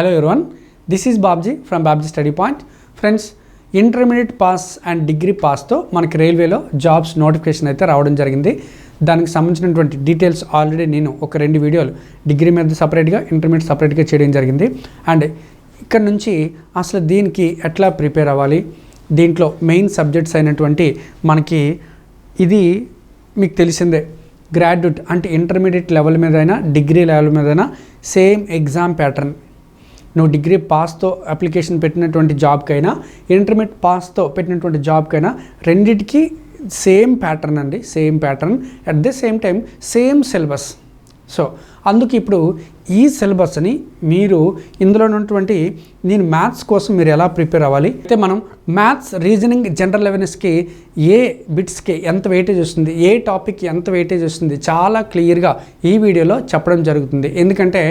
Hello everyone this is Babji from Babji study point friends intermediate pass and degree పాస్తో మనకి రైల్వేలో jobs notification అయితే రావడం జరిగింది. దానికి సంబంధించినటువంటి డీటెయిల్స్ ఆల్రెడీ నేను ఒక రెండు వీడియోలు డిగ్రీ మీద సపరేట్గా ఇంటర్మీడియట్ సపరేట్గా చేయడం జరిగింది. అండ్ ఇక్కడ నుంచి అసలు దీనికి ఎట్లా ప్రిపేర్ అవ్వాలి? దీంట్లో మెయిన్ సబ్జెక్ట్స్ అయినటువంటి మనకి ఇది మీకు తెలిసిందే. గ్రాడ్యుయేట్ అంటే ఇంటర్మీడియట్ లెవెల్ మీద అయినా డిగ్రీ లెవెల్ మీదైనా సేమ్ ఎగ్జామ్ ప్యాటర్న్ నువ్వు డిగ్రీ పాస్తో అప్లికేషన్ పెట్టినటువంటి జాబ్కైనా ఇంటర్మీడియట్ పాస్తో పెట్టినటువంటి జాబ్కైనా రెండిటికి సేమ్ ప్యాటర్న్ అండి same pattern. At the same time same syllabus so అందుకు ఇప్పుడు ఈ సిలబస్ని మీరు ఇందులో ఉన్నటువంటి నేను మ్యాథ్స్ కోసం మీరు ఎలా ప్రిపేర్ అవ్వాలి? అయితే మనం మ్యాథ్స్ రీజనింగ్ జనరల్ అవేర్నెస్కి ఏ బిట్స్కి ఎంత వెయిటేజ్ వస్తుంది ఏ టాపిక్ ఎంత వెయిటేజ్ వస్తుంది చాలా క్లియర్గా ఈ వీడియోలో చెప్పడం జరుగుతుంది. ఎందుకంటే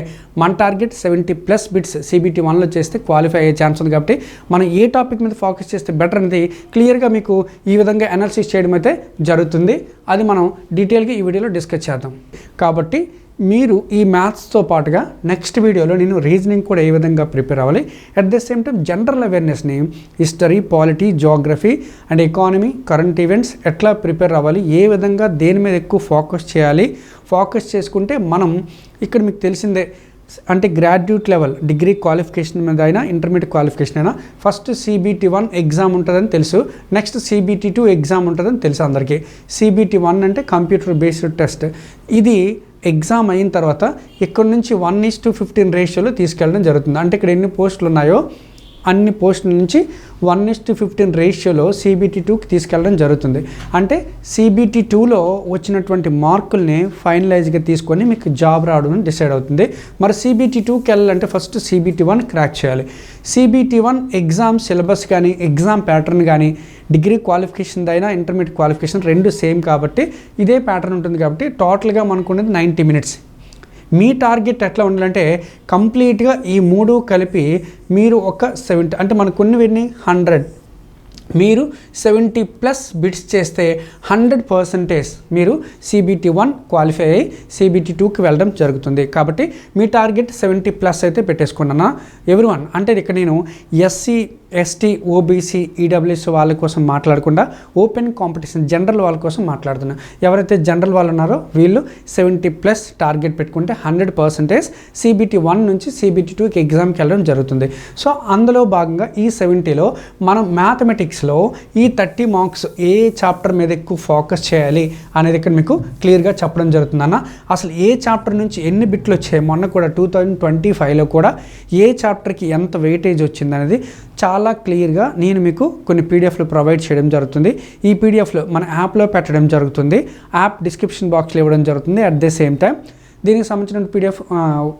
మన target seventy plus bits CBT వన్లో చేస్తే క్వాలిఫై అయ్యే ఛాన్స్ ఉంది కాబట్టి మనం ఏ టాపిక్ మీద ఫోకస్ చేస్తే బెటర్ అనేది క్లియర్గా మీకు ఈ విధంగా అనాలిసిస్ చేయడం అయితే జరుగుతుంది. అది మనం డీటెయిల్గా ఈ వీడియోలో డిస్కస్ చేద్దాం. కాబట్టి మీరు ఈ మ్యాథ్స్తో పాటుగా నెక్స్ట్ వీడియోలో నేను రీజనింగ్ కూడా ఏ విధంగా ప్రిపేర్ అవ్వాలి? At the same time general అవేర్నెస్ని history polity geography and economy current events ఎట్లా ప్రిపేర్ అవ్వాలి? ఏ విధంగా దేని మీద ఎక్కువ ఫోకస్ చేయాలి? ఫోకస్ చేసుకుంటే మనం ఇక్కడ మీకు తెలిసిందే అంటే గ్రాడ్యుయేట్ లెవెల్ డిగ్రీ క్వాలిఫికేషన్ మీద అయినా ఇంటర్మీడియట్ క్వాలిఫికేషన్ అయినా ఫస్ట్ సీబీటీ వన్ ఎగ్జామ్ ఉంటుందని తెలుసు. నెక్స్ట్ సీబీటీ టూ ఎగ్జామ్ ఉంటుందని తెలుసు అందరికీ. సీబీటీ వన్ అంటే కంప్యూటర్ బేస్డ్ టెస్ట్ ఇది ఎగ్జామ్ అయిన తర్వాత ఇక్కడ నుంచి వన్ ఈస్ టు ఫిఫ్టీన్ రేషియోలో తీసుకెళ్ళడం జరుగుతుంది. అంటే ఇక్కడ ఎన్ని పోస్టులు ఉన్నాయో అన్ని పోస్టుల నుంచి వన్ ఇస్ టు ఫిఫ్టీన్ రేషియోలో సిబిటీ టూకి తీసుకెళ్ళడం జరుగుతుంది. అంటే సిబిటీ టూలో వచ్చినటువంటి మార్కుల్ని ఫైనలైజ్గా తీసుకొని మీకు జాబ్ రావడం డిసైడ్ అవుతుంది. మరి సిబిటీ టూకి వెళ్ళాలంటే ఫస్ట్ సిబిటీ వన్ క్రాక్ చేయాలి. సిబిటీ వన్ ఎగ్జామ్ సిలబస్ కానీ ఎగ్జామ్ ప్యాటర్న్ కానీ డిగ్రీ క్వాలిఫికేషన్ అయినా ఇంటర్మీడియట్ క్వాలిఫికేషన్ రెండు సేమ్ కాబట్టి ఇదే ప్యాటర్న్ ఉంటుంది కాబట్టి టోటల్గా మనకున్నది నైంటీ మినిట్స్. మీ టార్గెట్ ఎట్లా ఉండాలంటే కంప్లీట్గా ఈ మూడు కలిపి మీరు ఒక సెవెంటీ అంటే మనకు హండ్రెడ్. మీరు సెవెంటీ ప్లస్ బిట్స్ చేస్తే హండ్రెడ్ పర్సంటేజ్ మీరు సిబిటీ వన్ క్వాలిఫై అయ్యి సిబిటీ టూకి వెళ్ళడం జరుగుతుంది. కాబట్టి మీ టార్గెట్ సెవెంటీ ప్లస్ అయితే పెట్టేసుకున్నాను ఎవ్రీ వన్ అంటే ఇక్కడ నేను ఎస్సీ ఎస్టీ ఓబీసీ ఈడబ్ల్యూఎస్ వాళ్ళ కోసం మాట్లాడకుండా ఓపెన్ కాంపిటీషన్ జనరల్ వాళ్ళ కోసం మాట్లాడుతున్నా. ఎవరైతే జనరల్ వాళ్ళు ఉన్నారో వీళ్ళు సెవెంటీ ప్లస్ టార్గెట్ పెట్టుకుంటే హండ్రెడ్ పర్సెంటేజ్ సిబిటీ వన్ నుంచి సిబిటీ టూకి ఎగ్జామ్కి వెళ్ళడం జరుగుతుంది. సో అందులో భాగంగా ఈ సెవెంటీలో మనం మ్యాథమెటిక్స్లో ఈ థర్టీ మార్క్స్ ఏ చాప్టర్ మీద ఎక్కువ ఫోకస్ చేయాలి అనేది ఇక్కడ మీకు క్లియర్గా చెప్పడం జరుగుతుంది అన్న. అసలు ఏ చాప్టర్ నుంచి ఎన్ని బిట్లు వచ్చాయి? మొన్న కూడా టూ థౌజండ్ ట్వంటీ ఫైవ్లో కూడా ఏ చాప్టర్కి ఎంత వెయిటేజ్ వచ్చింది అనేది చాలా క్లియర్గా నేను మీకు కొన్ని పీడిఎఫ్లు ప్రొవైడ్ చేయడం జరుగుతుంది. ఈ పీడిఎఫ్లు మన యాప్లో పెట్టడం జరుగుతుంది. యాప్ డిస్క్రిప్షన్ బాక్స్లో ఇవ్వడం జరుగుతుంది. అట్ ద సేమ్ టైం దీనికి సంబంధించిన పీడిఎఫ్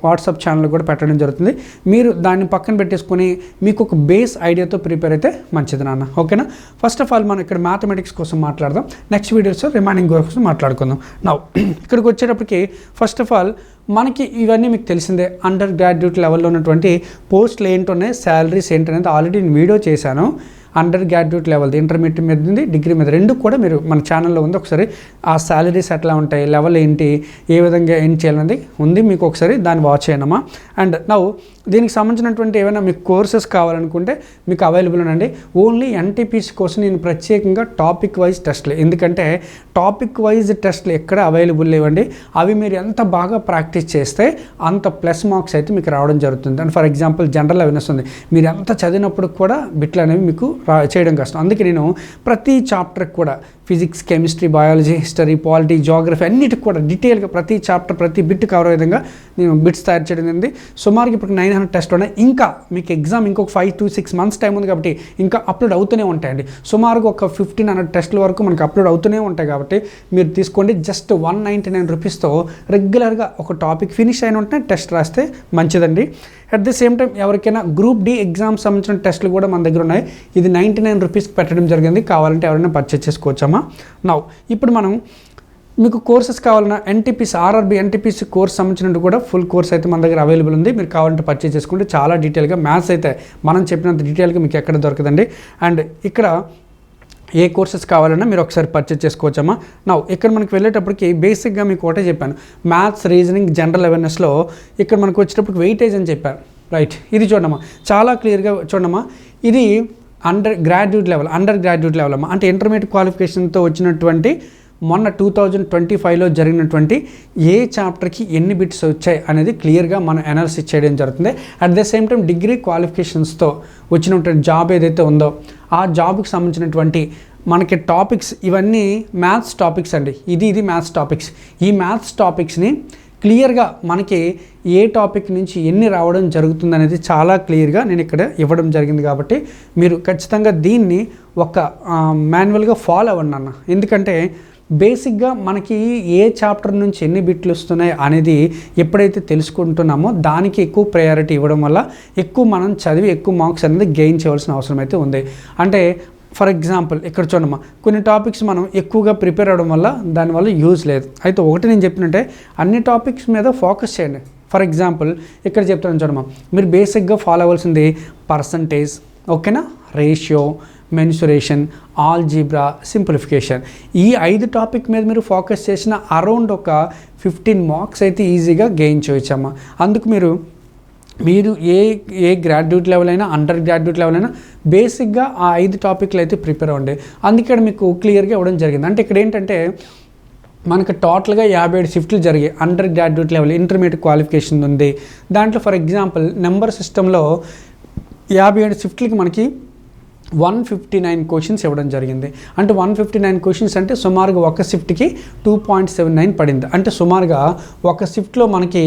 వాట్సాప్ ఛానల్ కూడా పెట్టడం జరుగుతుంది. మీరు దాన్ని పక్కన పెట్టేసుకొని మీకు ఒక బేస్ ఐడియాతో ప్రిపేర్ అయితే మంచిది నాన్న. ఓకేనా? ఫస్ట్ ఆఫ్ ఆల్ మనం ఇక్కడ మ్యాథమెటిక్స్ కోసం మాట్లాడదాం. నెక్స్ట్ వీడియోస్ రిమైనింగ్ కోసం మాట్లాడుకుందాం. నా ఇక్కడికి వచ్చేటప్పటికి ఫస్ట్ ఆఫ్ ఆల్ మనకి ఇవన్నీ మీకు తెలిసిందే. అండర్ గ్రాడ్యుయేట్ లెవెల్లో ఉన్నటువంటి పోస్టులు ఏంటున్నాయి శాలరీస్ ఏంటనేది ఆల్రెడీ నేను వీడియో చేశాను. అండర్ గ్రాడ్యుయేట్ లెవెల్ ఇంటర్మీడియట్ మీద ఉంది డిగ్రీ మీద. రెండు కూడా మీరు మన ఛానల్లో ఉంది. ఒకసారి ఆ శాలరీస్ ఎట్లా ఉంటాయి లెవెల్ ఏంటి ఏ విధంగా ఏం చేయాలనేది ఉంది మీకు ఒకసారి దాన్ని వాచ్ చేయనమ్మా అండ్ నవ్వు దీనికి సంబంధించినటువంటి ఏమైనా మీకు కోర్సెస్ కావాలనుకుంటే మీకు అవైలబుల్ ఉండండి. ఓన్లీ ఎన్టీపీసీ కోసం నేను ప్రత్యేకంగా టాపిక్ వైజ్ టెస్ట్లు. ఎందుకంటే టాపిక్ వైజ్ టెస్ట్లు ఎక్కడ అవైలబుల్ లేవండి. అవి మీరు ఎంత బాగా ప్రాక్టీస్ చేస్తే అంత ప్లస్ మార్క్స్ అయితే మీకు రావడం జరుగుతుంది. And for example general awareness ఉంది. మీరు ఎంత చదివినప్పుడు కూడా బిట్లు అనేవి మీకు రా చేయడం కష్టం. అందుకే నేను ప్రతి చాప్టర్కి కూడా physics chemistry biology history polity geography అన్నిటికి కూడా డీటెయిల్గా ప్రతి చాప్టర్ ప్రతి బిట్ కవర్ అయ్యే విధంగా నేను బిట్స్ తయారు చేయడం జరిగింది. సుమారుకి ఇప్పుడు నైన్ హండ్రెడ్ టెస్ట్ ఉన్నాయి ఇంకా మీకు ఎగ్జామ్ ఇంకొక five to six months time ఉంది కాబట్టి ఇంకా అప్లోడ్ అవుతూనే ఉంటాయండి. సుమారుగా ఒక ఫిఫ్టీన్ హండ్రెడ్ టెస్ట్ల వరకు మనకు అప్లోడ్ అవుతూనే ఉంటాయి కాబట్టి మీరు తీసుకోండి. జస్ట్ వన్ నైంటీ నైన్ రూపీస్తో రెగ్యులర్గా ఒక టాపిక్ ఫినిష్ అయిన ఉంటే టెస్ట్ రాస్తే మంచిదండి. అట్ ది సేమ్ టైం ఎవరికైనా గ్రూప్ డి ఎగ్జామ్స్ సంబంధించిన టెస్ట్లు కూడా మన దగ్గర ఉన్నాయి. ఇది నైంటీ నైన్ రూపీస్కి పెట్టడం జరిగింది. కావాలంటే ఎవరైనా పర్చేస్ చేసుకోవచ్చమ్మా. నౌ ఇప్పుడు మనం మీకు కోర్సెస్ కావాలన్నా ఎన్టీపీసీ ఆర్ఆర్బి ఎన్టీపీసీ కోర్స్ సంబంధించినట్టు కూడా ఫుల్ కోర్స్ అయితే మన దగ్గర అవైలబుల్ ఉంది. మీరు కావాలంటే పర్చేస్ చేసుకుంటే చాలా డీటెయిల్గా మ్యాథ్స్ అయితే మనం చెప్పినంత డీటెయిల్గా మీకు ఎక్కడ దొరకదండి. అండ్ ఇక్కడ ఏ కోర్సెస్ కావాలన్నా మీరు ఒకసారి పర్చేస్ చేసుకోవచ్చమ్మా. నా ఇక్కడ మనకి వెళ్ళేటప్పటికి బేసిక్గా మీకు ఒకటే చెప్పాను. మ్యాథ్స్ రీజనింగ్ జనరల్ అవేర్నెస్లో ఇక్కడ మనకు వచ్చేటప్పటికి వెయిటేజ్ అని చెప్పారు. రైట్ ఇది చూడమ్మా చాలా క్లియర్గా చూడమ్మా ఇది under graduate level under graduate level అమ్మా. అంటే ఇంటర్మీడియట్ క్వాలిఫికేషన్తో వచ్చినటువంటి మొన్న టూ థౌజండ్ ట్వంటీ ఫైవ్లో జరిగినటువంటి ఏ చాప్టర్కి ఎన్ని బిట్స్ వచ్చాయి అనేది క్లియర్గా మనం అనాలిసిస్ చేయడం జరుగుతుంది. At the same time degree క్వాలిఫికేషన్స్తో వచ్చినటువంటి జాబ్ ఏదైతే ఉందో ఆ జాబ్కి సంబంధించినటువంటి మనకి టాపిక్స్ ఇవన్నీ మ్యాథ్స్ టాపిక్స్ అండి. ఇది ఇది మ్యాథ్స్ టాపిక్స్. ఈ మ్యాథ్స్ టాపిక్స్ని క్లియర్గా మనకి ఏ టాపిక్ నుంచి ఎన్ని రావడం జరుగుతుంది అనేది చాలా క్లియర్గా నేను ఇక్కడ ఇవ్వడం జరిగింది కాబట్టి మీరు ఖచ్చితంగా దీన్ని ఒక మాన్యువల్గా ఫాలో అవ్వండి అన్న. ఎందుకంటే బేసిక్గా మనకి ఏ చాప్టర్ నుంచి ఎన్ని బిట్లు వస్తున్నాయి అనేది ఎప్పుడైతే తెలుసుకుంటున్నామో దానికి ఎక్కువ ప్రయారిటీ ఇవ్వడం వల్ల ఎక్కువ మనం చదివి ఎక్కువ మార్క్స్ అనేది గెయిన్ చేయవలసిన అవసరం అయితే ఉంది. అంటే ఫర్ ఎగ్జాంపుల్ ఇక్కడ చూడమ్మా కొన్ని టాపిక్స్ మనం ఎక్కువగా ప్రిపేర్ అవ్వడం వల్ల దానివల్ల యూజ్ లేదు. అయితే ఒకటి నేను చెప్పినట్టే అన్ని టాపిక్స్ మీద ఫోకస్ చేయండి. ఫర్ ఎగ్జాంపుల్ ఇక్కడ చెప్తాను చూడమ్మా మీరు బేసిక్గా ఫాలో అవ్వాల్సింది పర్సంటేజ్ ఓకేనా రేషియో మెన్సురేషన్ ఆల్జీబ్రా సింప్లిఫికేషన్. ఈ ఐదు టాపిక్ మీద మీరు ఫోకస్ చేసిన అరౌండ్ ఒక ఫిఫ్టీన్ మార్క్స్ అయితే ఈజీగా గెయిన్ చేయొచ్చమ్మా. అందుకు మీరు మీరు ఏ ఏ గ్రాడ్యుయేట్ లెవెల్ అయినా అండర్ గ్రాడ్యుయేట్ లెవెల్ అయినా బేసిక్గా ఆ ఐదు టాపిక్లు అయితే ప్రిపేర్ అవ్వండి. అందుకే మీకు క్లియర్గా ఇవ్వడం జరిగింది. అంటే ఇక్కడ ఏంటంటే మనకు టోటల్గా యాభై ఏడు షిఫ్ట్లు జరిగాయి. Under graduate level intermediate qualification ఉంది. దాంట్లో ఫర్ ఎగ్జాంపుల్ నెంబర్ సిస్టంలో యాభై ఏడు షిఫ్ట్లకి మనకి వన్ ఫిఫ్టీ నైన్ క్వశ్చన్స్ ఇవ్వడం జరిగింది. అంటే వన్ ఫిఫ్టీ నైన్ క్వశ్చన్స్ అంటే సుమారుగా ఒక షిఫ్ట్కి టూ పాయింట్ సెవెన్ నైన్ పడింది. అంటే సుమారుగా ఒక షిఫ్ట్లో మనకి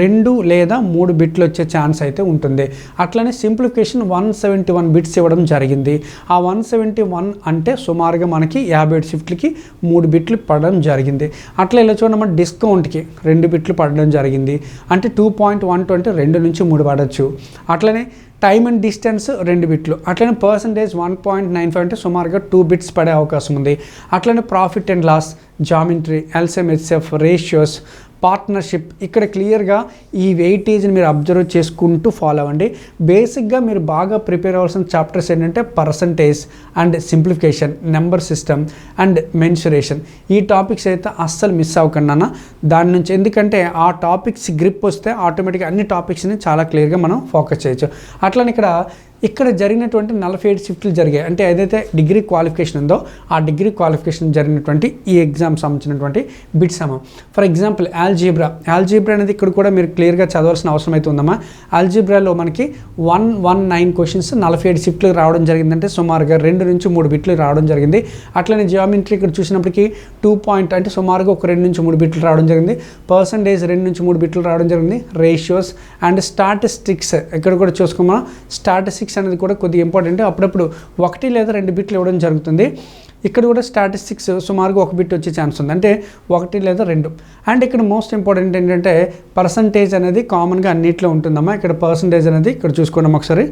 రెండు లేదా మూడు బిట్లు వచ్చే ఛాన్స్ అయితే ఉంటుంది. అట్లనే simplification one seventy one bits ఇవ్వడం జరిగింది. ఆ వన్ సెవెంటీ వన్ అంటే సుమారుగా మనకి యాభై ఏడు షిఫ్ట్లకి మూడు బిట్లు పడడం జరిగింది. అట్లా ఇలా చూడండి మన డిస్కౌంట్కి రెండు బిట్లు పడడం జరిగింది. అంటే టూ పాయింట్ వన్ టూ అంటే రెండు నుంచి మూడు పడవచ్చు అట్లనే టైమ్ అండ్ డిస్టెన్స్ రెండు బిట్లు. అట్లనే percentage one point nine five అంటే సుమారుగా టూ బిట్స్ పడే అవకాశం ఉంది. అట్లనే profit and loss geometry LCM HF ratios partnership ఇక్కడ క్లియర్గా ఈ వెయిటేజ్ని మీరు అబ్జర్వ్ చేసుకుంటూ ఫాలో అవ్వండి. బేసిక్గా మీరు బాగా ప్రిపేర్ అవ్వాల్సిన చాప్టర్స్ ఏంటంటే percentage and simplification number system and mensuration ఈ టాపిక్స్ అయితే అస్సలు మిస్ అవ్వకుండా అన్న దాని నుంచి ఎందుకంటే ఆ టాపిక్స్ గ్రిప్ వస్తే ఆటోమేటిక్గా అన్ని టాపిక్స్ని చాలా క్లియర్గా మనం ఫోకస్ చేయొచ్చు. అట్లనే ఇక్కడ ఇక్కడ జరిగినటువంటి నలభై ఏడు షిఫ్ట్లు జరిగాయి. అంటే ఏదైతే డిగ్రీ క్వాలిఫికేషన్ ఉందో ఆ డిగ్రీ క్వాలిఫికేషన్ జరిగినటువంటి ఈ ఎగ్జామ్ సంబంధించినటువంటి బిట్స్ అమ్మ ఫర్ ఎగ్జాంపుల్ ఆల్జీబ్రా. ఆల్జీబ్రా అనేది ఇక్కడ కూడా మీరు క్లియర్గా చదవాల్సిన అవసరం అయితే ఉందమ్మా. ఆల్జీబ్రాలో మనకి వన్ వన్ నైన్ క్వశ్చన్స్ నలభై ఏడు షిఫ్ట్లు రావడం జరిగిందంటే సుమారుగా రెండు నుంచి మూడు బిట్లు రావడం జరిగింది. అట్లనే జియోమెట్రీ ఇక్కడ చూసినప్పటికీ టూ పాయింట్ అంటే సుమారుగా ఒక రెండు నుంచి మూడు బిట్లు రావడం జరిగింది. పర్సంటేజ్ రెండు నుంచి మూడు బిట్లు రావడం జరిగింది. Ratios and statistics. ఇక్కడ కూడా చూసుకోమా. స్టాటిస్టిక్స్ అనేది కూడా కొద్దిగా ఇంపార్టెంట్ అప్పుడప్పుడు ఒకటి లేదా రెండు బిట్లు ఇవ్వడం జరుగుతుంది. ఇక్కడ కూడా స్టాటిస్టిక్స్ సుమారుగా ఒక బిట్ వచ్చే ఛాన్స్ ఉంది. అంటే ఒకటి లేదా రెండు. అండ్ ఇక్కడ మోస్ట్ ఇంపార్టెంట్ ఏంటంటే పర్సంటేజ్ అనేది కామన్గా అన్నిట్లో ఉంటుందమ్మా. ఇక్కడ పర్సంటేజ్ అనేది ఇక్కడ చూసుకోండి ఒకసారి.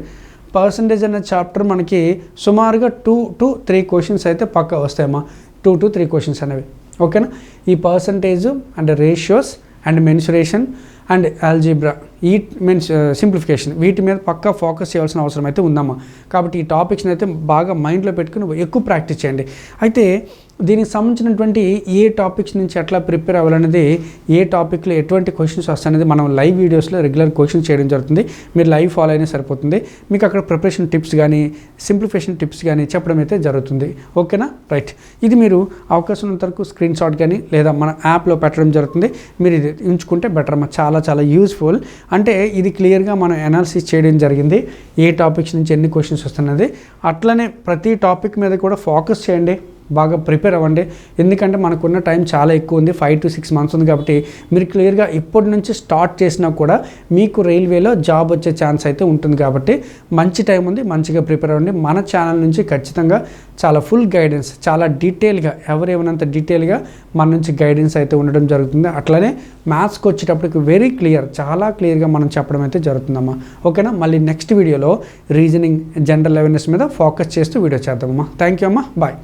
పర్సంటేజ్ అనే చాప్టర్ మనకి సుమారుగా టూ టు త్రీ క్వశ్చన్స్ అయితే పక్క వస్తాయమ్మా. టూ టు త్రీ క్వశ్చన్స్ అనేవి. ఓకేనా ఈ percentage and ratios and mensuration and algebra ఈ మీన్స్ సింప్లిఫికేషన్ వీటి మీద పక్కా ఫోకస్ చేయాల్సిన అవసరం అయితే ఉందమ్మా. కాబట్టి ఈ టాపిక్స్ని అయితే బాగా మైండ్లో పెట్టుకుని ఎక్కువ ప్రాక్టీస్ చేయండి. అయితే దీనికి సంబంధించినటువంటి ఏ టాపిక్స్ నుంచి ఎట్లా ప్రిపేర్ అవ్వాలనేది ఏ టాపిక్లో ఎటువంటి క్వశ్చన్స్ వస్తాయనేది మనం లైవ్ వీడియోస్లో రెగ్యులర్ క్వశ్చన్స్ చేయడం జరుగుతుంది. మీరు లైవ్ ఫాలో అయినా సరిపోతుంది. మీకు అక్కడ ప్రిపరేషన్ టిప్స్ కానీ సింప్లిఫికేషన్ టిప్స్ కానీ చెప్పడం అయితే జరుగుతుంది. ఓకేనా రైట్ ఇది మీరు అవకాశం ఉన్నంత వరకు స్క్రీన్ షాట్ కానీ లేదా మన యాప్లో పెట్టడం జరుగుతుంది. మీరు ఇది ఉంచుకుంటే బెటర్ అమ్మా. చాలా చాలా యూస్ఫుల్ అంటే ఇది క్లియర్గా మనం అనాలిసిస్ చేయడం జరిగింది. ఏ టాపిక్స్ నుంచి ఎన్ని క్వశ్చన్స్ వస్తున్నది. అట్లనే ప్రతి టాపిక్ మీద కూడా ఫోకస్ చేయండి. బాగా ప్రిపేర్ అవ్వండి. ఎందుకంటే మనకున్న టైం చాలా ఎక్కువ ఉంది. ఫైవ్ టు సిక్స్ మంత్స్ ఉంది కాబట్టి మీరు క్లియర్గా ఇప్పటి నుంచి స్టార్ట్ చేసినా కూడా మీకు రైల్వేలో జాబ్ వచ్చే ఛాన్స్ అయితే ఉంటుంది కాబట్టి మంచి టైం ఉంది. మంచిగా ప్రిపేర్ అవ్వండి. మన ఛానల్ నుంచి ఖచ్చితంగా చాలా ఫుల్ గైడెన్స్ చాలా డీటెయిల్గా ఎవరిమన్నంత డీటెయిల్గా మన నుంచి గైడెన్స్ అయితే ఉండడం జరుగుతుంది. అట్లనే మ్యాథ్స్కి వచ్చేటప్పటికి వెరీ క్లియర్ చాలా క్లియర్గా మనం చెప్పడం అయితే జరుగుతుందమ్మా. ఓకేనా? మళ్ళీ నెక్స్ట్ వీడియోలో రీజనింగ్ జనరల్ అవేర్నెస్ మీద ఫోకస్ చేస్తూ వీడియో చేద్దామమ్మా. థ్యాంక్ యూ అమ్మా. బాయ్